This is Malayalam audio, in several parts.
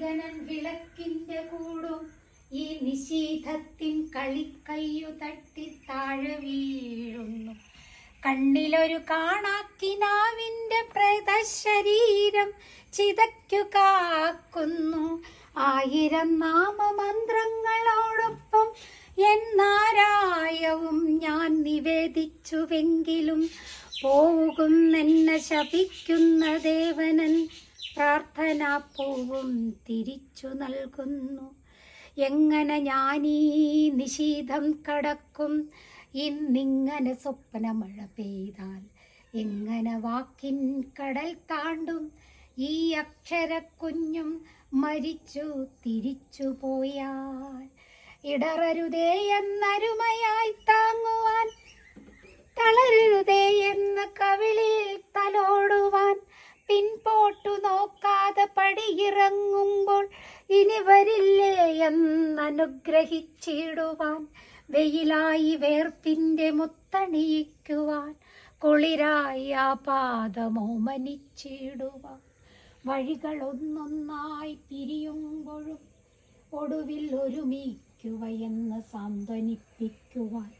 കാർത്തികനൻ വിളക്കിന്റെ കൂടും. ഈ നിശീധത്തിൻ കളിക്കയ്യു തട്ടി താഴെ വീഴുന്നു. കണ്ണിലൊരു കാണാക്കിനാവിന്റെ പ്രേതശരീരം ചിതയ്ക്കു കാക്കുന്നു. ആയിരം നാമമന്ത്രങ്ങളോടൊപ്പം എന്നാരായവും ഞാൻ നിവേദിച്ചുവെങ്കിലും പോകുന്നെന്നെ ശപിക്കുന്ന ദേവനൻ പ്രാർത്ഥനാ പൂവും തിരിച്ചു നൽകുന്നു. എങ്ങനെ ഞാനീ നിശീതം കടക്കും? ഇന്നിങ്ങനെ സ്വപ്നമഴ പെയ്താൽ എങ്ങനെ വാക്കിൻ കടൽ താണ്ടും? ഈ അക്ഷരക്കുഞ്ഞും മരിച്ചു തിരിച്ചു പോയാൽ ഇടറരുതേ എന്നരുമയായി താങ്ങുവാൻ തളരരുതേ എന്ന കവിളിൽ തലോടുവാൻ പിൻപോട്ടു നോക്കാതെ പടിയിറങ്ങുമ്പോൾ ഇനി വരില്ലേ എന്നനുഗ്രഹിച്ചിടുവാൻ. വെയിലായി വേർപ്പിന്റെ മുത്തണിയിക്കുവാൻ കുളിരായി ആ പാദമോമനിച്ചിടുവാൻ വഴികളൊന്നൊന്നായി പിരിയുമ്പോഴും ഒടുവിൽ ഒരുമിക്കുവയെന്ന് സാന്ത്വനിപ്പിക്കുവാൻ.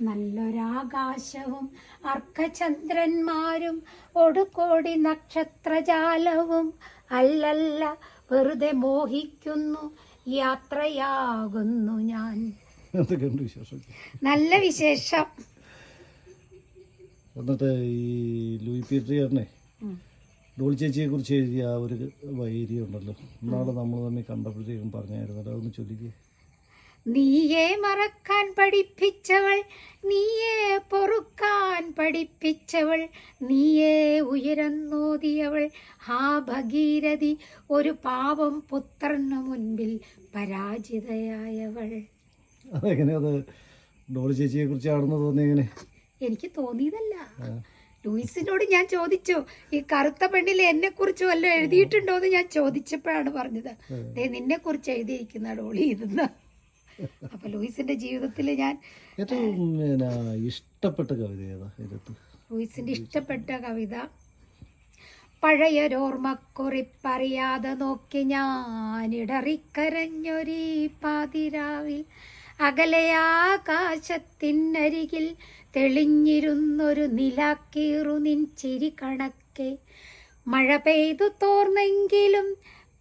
നല്ലൊരാകാശവും അർക്കചന്ദ്രന്മാരും ഒടുകോടി നക്ഷത്രജാലവും അല്ലല്ല വെറുതെ മോഹിക്കുന്നു യാത്രയാകുന്നു ഞാൻ. നല്ല വിശേഷം. എന്നിട്ട് ഈ ലൂയി പീറ്ററിയറിനെ. ഡോളി ചേച്ചിയെ കുറിച്ച് എഴുതിയ ആ ഒരു വൈരി ഉണ്ടല്ലോ ഇന്നാളെ നമ്മൾ തമ്മിൽ കണ്ടപ്പോഴത്തേക്കും പറഞ്ഞായിരുന്നല്ലോ അതൊന്ന് ചൊല്ലിക്കേ. നീയെ മറക്കാൻ പഠിപ്പിച്ചവൾ നീയെ പൊറുക്കാൻ പഠിപ്പിച്ചവൾ നീയെ ഉയരന്നോതിയവൾ. ആ ഭഗീരഥി ഒരു പാവം പുത്രന് മുൻപിൽ പരാജിതയായവൾ. അതെങ്ങനെ അത് ഡോളി ചേച്ചിയെ കുറിച്ചാണെന്ന് തോന്നി എങ്ങനെ എനിക്ക് തോന്നിയതല്ല. ലൂയിസിനോട് ഞാൻ ചോദിച്ചു ഈ കറുത്ത പെണ്ണിൽ എന്നെ കുറിച്ച് വല്ല എഴുതിയിട്ടുണ്ടോ? എന്ന് ഞാൻ ചോദിച്ചപ്പോഴാണ് പറഞ്ഞത്. നിന്നെ കുറിച്ച് എഴുതിയിരിക്കുന്ന ഡോളി ഇതെന്ന്. അപ്പൊ ലൂയിസിന്റെ ജീവിതത്തിൽ ഞാൻ ഏറ്റവും ഇഷ്ടപ്പെട്ട കവിത ഏതാ ലൂയിസിന്റെ ഇഷ്ടപ്പെട്ട കവിത പഴയൊരോർമ്മക്കുറിപ്പറിയാതെ നോക്കി ഞാനിടറിക്കരഞ്ഞൊരീ പാതിരാവിൽ അകലയാകാശത്തിനരികിൽ തെളിഞ്ഞിരുന്നൊരു നിലാക്കീറു നിൻ ചിരി കണക്കെ. മഴ പെയ്തു തോർന്നെങ്കിലും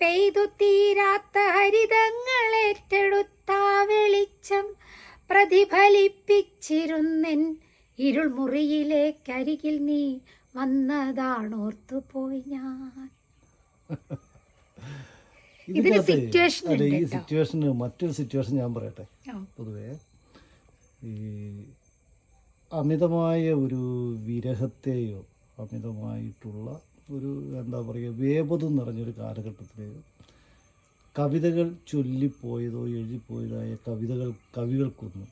പെയ്തു തീരാത്ത ഹരിതങ്ങളേറ്റെടുത്ത വെളിച്ചം പ്രതിഫലിപ്പിച്ചിരുന്നെൻ. ഇരുൾമുറിയിലേക്കരികിൽ നീ വന്നതാണോർത്തു പോയി ഞാൻ. ഇതിന് സിറ്റുവേഷൻ ഈ. സിറ്റുവേഷന് മറ്റൊരു സിറ്റുവേഷൻ ഞാൻ പറയട്ടെ. പൊതുവെ ഈ അമിതമായ ഒരു വിരഹത്തെയോ അമിതമായിട്ടുള്ള ഒരു എന്താ പറയുക വേപതും നിറഞ്ഞൊരു കാലഘട്ടത്തിൽ കവിതകൾ ചൊല്ലിപ്പോയതോ എഴുതിപ്പോയതായ കവിതകൾ കവികൾക്കൊന്നും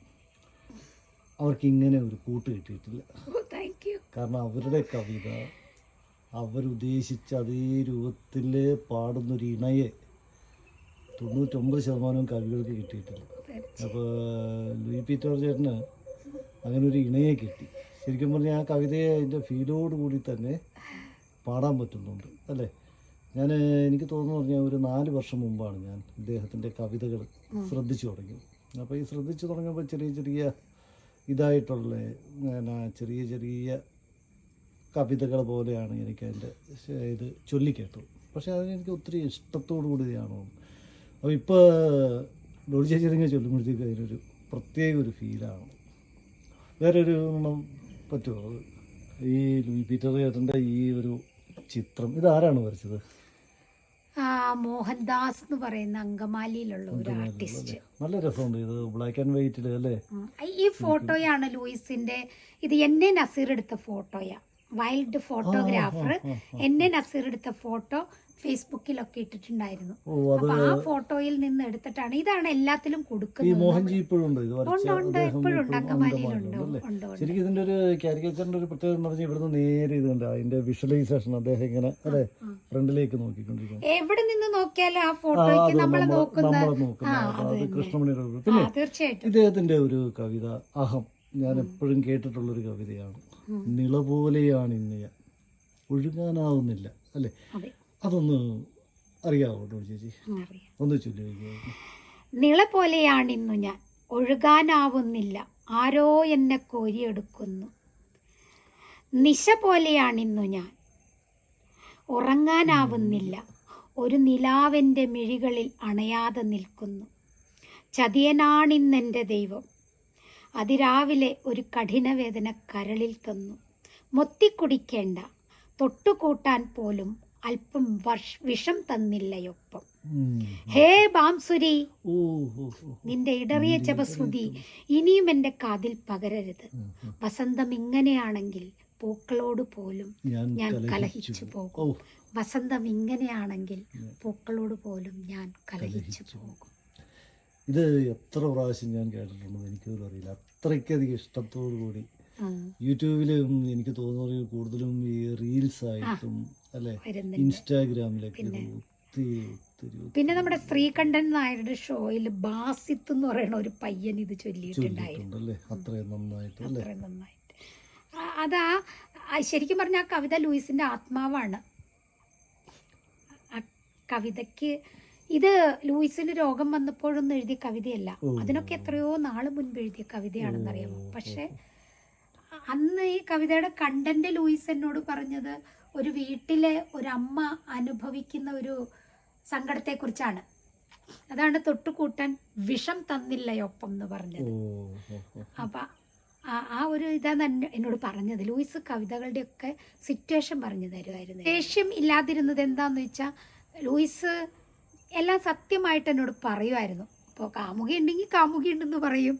അവർക്ക് ഇങ്ങനെ ഒരു കൂട്ട് കിട്ടിയിട്ടില്ല. കാരണം അവരുടെ കവിത അവരുദ്ദേശിച്ച അതേ രൂപത്തിൽ പാടുന്നൊരു ഇണയെ തൊണ്ണൂറ്റൊമ്പത് ശതമാനവും കവികൾക്ക് കിട്ടിയിട്ടില്ല. അപ്പോൾ ലൂയി പീറ്റർ ചേട്ടന് അങ്ങനെ ഒരു ഇണയെ കിട്ടി. ശരിക്കും പറഞ്ഞാൽ ആ കവിതയെ അതിന്റെ ഫീലോട് കൂടി തന്നെ പാടാൻ പറ്റുന്നുണ്ട് അല്ലേ? ഞാൻ എനിക്ക് തോന്നുന്നു പറഞ്ഞാൽ ഒരു നാല് വർഷം മുമ്പാണ് ഞാൻ ഇദ്ദേഹത്തിന്റെ കവിതകൾ ശ്രദ്ധിച്ചു തുടങ്ങിയത്. അപ്പോൾ ഈ ശ്രദ്ധിച്ചു തുടങ്ങിയപ്പോൾ ചെറിയ ചെറിയ ഇതായിട്ടുള്ള ചെറിയ ചെറിയ കവിതകൾ പോലെയാണ് എനിക്ക് അതിന്റെ ഇത് ചൊല്ലിക്കേട്ടത്. പക്ഷേ അതിനെനിക്ക് ഒത്തിരി ഇഷ്ടത്തോടു കൂടിയാണ് അപ്പോൾ ഇപ്പോൾ ഡോളി ചേച്ചി ഇങ്ങനെ ചൊല്ലുമ്പോഴത്തേക്ക് അതിനൊരു പ്രത്യേക ഒരു ഫീലാണ്. വേറൊരു പറ്റുമോ? ഈ പീറ്റർ ചേട്ടന്റെ ഈ ഒരു ചിത്രം. ഇത് ആരാണ് വരച്ചത് മോഹൻദാസ് എന്ന് പറയുന്ന അങ്കമാലിയിലുള്ള ഒരു ആർട്ടിസ്റ്റ്. നല്ല രസമുണ്ട് ഇത് ബ്ലാക്ക് ആൻഡ് വൈറ്റിൽ അല്ലേ? ഈ ഫോട്ടോയാണ് ലൂയിസിന്റെ ഇത് എന്നെ നസീർ എടുത്ത ഫോട്ടോയാ. വൈൽഡ് ഫോട്ടോഗ്രാഫർ എന്നെ നസീർ എടുത്ത ഫോട്ടോ ഫേസ്ബുക്കിലൊക്കെ ഇട്ടിട്ടുണ്ടായിരുന്നു. അപ്പൊ ആ ഫോട്ടോയിൽ നിന്ന് എടുത്തിട്ടാണ് ഇതാണ് എല്ലാത്തിലും കൊടുക്കുന്നത് ഉണ്ട്. അങ്കമാലിയിലുണ്ട്. ശരിക്കും ഇതിന്റെ ഒരു കാരിക്കേച്ചറിന്റെ ഒരു പ്രത്യേകത എന്ന് പറഞ്ഞാൽ ഇവിടുന്ന് നേരെ ഇതുണ്ട്. അതിന്റെ വിഷ്വലൈസേഷൻ അദ്ദേഹം ഇങ്ങനെ അല്ലെ? ഫ്രണ്ടിലേക്ക് എവിടെ നിന്ന് നോക്കിയാലും ആ ഫോട്ടോയ്ക്ക് നമ്മൾ നമ്മളെ നമ്മൾ നോക്കുന്ന നമ്മളെ നോക്കുന്ന ആ, അത് അത് കൃഷ്ണമണിയുടെ ആ പിന്നെ തീർച്ചയായിട്ടും. ഇദ്ദേഹത്തിന്റെ ഒരു കവിത അഹം. ഞാൻ എപ്പോഴും കേട്ടിട്ടുള്ള ഒരു കവിതയാണ്. നിള പോലെയാണ് ഇന്ന് ഞാൻ. ഒഴുകാനാവുന്നില്ല അല്ലേ? അതെ. അതൊന്ന് അറിയാവോ ചേച്ചി? ഒന്ന് ചൊല്ലി നിള പോലെയാണ് പോലെയാണിന്നു ഞാൻ. ഒഴുകാനാവുന്നില്ല. ആരോ എന്നെ കോരിയെടുക്കുന്നു. നിശ പോലെയാണിന്നു ഞാൻ. ഉറങ്ങാനാവുന്നില്ല. ഒരു നിലാവെന്റെ മിഴികളിൽ അണയാതെ നിൽക്കുന്നു. ചതിയനാണിന്നെന്റെ ദൈവം. അതിരാവിലെ ഒരു കഠിനവേദന കരളിൽ തന്നു. മൊത്തിക്കുടിക്കേണ്ട. തൊട്ടുകൂട്ടാൻ പോലും അല്പം വിഷം തന്നില്ലയൊപ്പം. ഹേ ബാംസുരി നിന്റെ ഇടറിയ ജപശ്രുതി ഇനിയും എന്റെ കാതിൽ പകരരുത്. വസന്തം ഇങ്ങനെയാണെങ്കിൽ പൂക്കളോട് പോലും ഞാൻ കലഹിച്ചു. പോകും. വസന്തം ഇങ്ങനെയാണെങ്കിൽ പൂക്കളോട് പോലും ഞാൻ കലഹിച്ചു പോകും. ഇത് എത്ര പ്രാവശ്യം ഞാൻ കേട്ടിട്ടുണ്ടെന്ന് എനിക്കൊന്നും അറിയില്ല. അത്രയ്ക്കധികം ഇഷ്ടത്തോടു കൂടി. യൂട്യൂബിലും എനിക്ക് തോന്നുന്നത് കൂടുതലും ഈ റീൽസ് ആയിട്ടും അല്ലെ? ഇൻസ്റ്റാഗ്രാമിലേക്കും ഒത്തിരി പിന്നെ നമ്മുടെ ശ്രീകണ്ഠൻ നായരുടെ ഷോയിൽ ബാസിത്ത് എന്ന് പറയുന്ന ഒരു പയ്യൻ ഇത് ചൊല്ലിയിട്ടുണ്ടായിരുന്നു. ചൊല്ലിയിട്ടുണ്ടല്ലേ അത്രയും നന്നായിട്ട് അല്ലേ? അത്രയും നന്നായിട്ട്. അതാ ശരിക്കും പറഞ്ഞ ആ കവിത ലൂയിസിന്റെ ആത്മാവാണ്. ആ കവിതയ്ക്ക് ഇത് ലൂയിസിന് രോഗം വന്നപ്പോഴൊന്നും എഴുതിയ കവിതയല്ല. അതിനൊക്കെ എത്രയോ നാൾ മുൻപ് എഴുതിയ കവിതയാണെന്നറിയാമോ? പക്ഷെ അന്ന് ഈ കവിതയുടെ കണ്ടന്റ് ലൂയിസ് എന്നോട് പറഞ്ഞത് ഒരു വീട്ടിലെ ഒരമ്മ അനുഭവിക്കുന്ന ഒരു സങ്കടത്തെ കുറിച്ചാണ് അതാണ് തൊട്ടുകൂട്ടൻ വിഷം തന്നില്ലയൊപ്പം എന്ന് പറഞ്ഞത്. അപ്പൊ ആ- ആ ഒരു ഇതാണ് എന്നെ- എന്നോട് പറഞ്ഞത്. ലൂയിസ് കവിതകളുടെ ഒക്കെ സിറ്റുവേഷൻ പറഞ്ഞു തരുമായിരുന്നു ദേഷ്യം ഇല്ലാതിരുന്നത് എന്താന്ന് വെച്ചാൽ ലൂയിസ് എല്ലാം സത്യമായിട്ട് എന്നോട് പറയുമായിരുന്നു അപ്പോൾ കാമുകി ഉണ്ടെങ്കിൽ കാമുകി ഉണ്ടെന്ന് പറയും.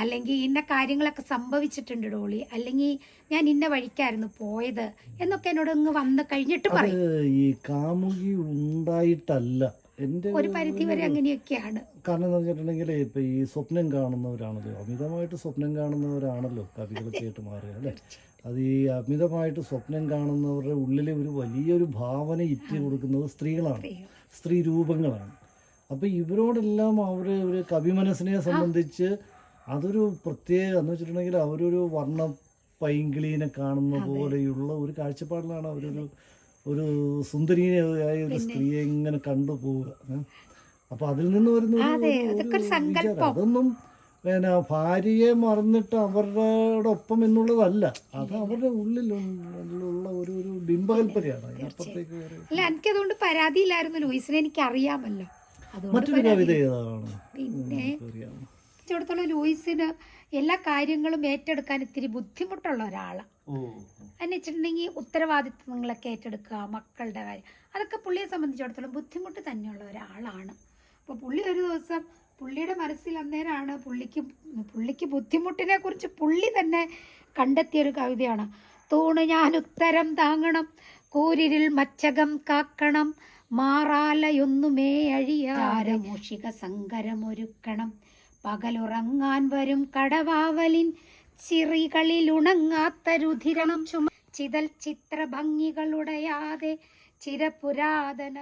അല്ലെങ്കിൽ ഇന്ന കാര്യങ്ങളൊക്കെ സംഭവിച്ചിട്ടുണ്ട് ഡോളി. അല്ലെങ്കിൽ ഞാൻ ഇന്ന വഴിക്കായിരുന്നു പോയത് എന്നൊക്കെ എന്നോട് അങ്ങ് വന്ന് കഴിഞ്ഞിട്ട് പറയും. ഈ കാമുകി ഉണ്ടായിട്ടല്ല. ഒരു പരിധി വരെ അങ്ങനെയൊക്കെയാണ്. കാരണം എന്ന് വെച്ചിട്ടുണ്ടെങ്കിൽ ഇപ്പൊ ഈ സ്വപ്നം കാണുന്നവരാണല്ലോ. അമിതമായിട്ട് സ്വപ്നം കാണുന്നവരാണല്ലോ കവികളൊക്കെ ആയിട്ട് മാറുക അല്ലേ? അത് ഈ അമിതമായിട്ട് സ്വപ്നം കാണുന്നവരുടെ ഉള്ളിലെ ഒരു വലിയൊരു ഭാവന ഇറ്റ് കൊടുക്കുന്നത് സ്ത്രീകളാണ്. സ്ത്രീ രൂപങ്ങളാണ്. അപ്പോൾ ഇവരോടെല്ലാം അവർ ഒരു കവിമനസ്സിനെ സംബന്ധിച്ച് അതൊരു പ്രത്യേക എന്ന് വെച്ചിട്ടുണ്ടെങ്കിൽ അവരൊരു വർണ പൈങ്കിളീനെ കാണുന്ന പോലെയുള്ള ഒരു കാഴ്ചപ്പാടിലാണ് അവരൊരു ഒരു സുന്ദരിയായ ഒരു സ്ത്രീയെ ഇങ്ങനെ കണ്ടുപോവുക. ഏ? അപ്പൊ അതിൽ നിന്ന് വരുന്ന. അതൊന്നും പിന്നെ ഭാര്യയെ മറന്നിട്ട് അവരുടെ ഒപ്പം എന്നുള്ളതല്ല. അത് അവരുടെ ഉള്ളിൽ ഉള്ള ഒരു ഒരു ബിംബകൽപ്പനയാണ്. അതിനപ്പുറത്തേക്ക് അല്ല എനിക്കതുകൊണ്ട് പരാതിയില്ലായിരുന്നു ലൂയിസിനെ. എനിക്ക് അറിയാമല്ലോ. മറ്റൊരു കവിത ഏതാണ്? പിന്നെ ലൂയിസിന് എല്ലാ കാര്യങ്ങളും ഏറ്റെടുക്കാൻ ഇത്തിരി ബുദ്ധിമുട്ടുള്ള ഒരാളാണ് എന്ന് വെച്ചിട്ടുണ്ടെങ്കിൽ ഉത്തരവാദിത്വങ്ങളൊക്കെ ഏറ്റെടുക്കുക മക്കളുടെ കാര്യം. അതൊക്കെ പുള്ളിയെ സംബന്ധിച്ചിടത്തോളം ബുദ്ധിമുട്ട് തന്നെയുള്ള ഒരാളാണ്. അപ്പോൾ പുള്ളി ഒരു ദിവസം പുള്ളിയുടെ മനസ്സിൽ അന്നേരമാണ് പുള്ളിക്ക് പുള്ളിക്ക് ബുദ്ധിമുട്ടിനെ കുറിച്ച് പുള്ളി തന്നെ കണ്ടെത്തിയൊരു കവിതയാണ്. തൂണ് ഞാൻ ഉത്തരം താങ്ങണം കൂരിരിൽ മച്ചകം കാക്കണം മാറാലയൊന്നുമേ അഴിയാരമൂഷിക സങ്കരം ഒരുക്കണം പകലുറങ്ങാൻ വരും കടവാവലിൻ ചിറികളിൽ ഉണങ്ങാത്ത രുധിരണം ചുമ ചിതൽ ചിത്ര ഭംഗികളുടയാതെ ചിരപുരാതന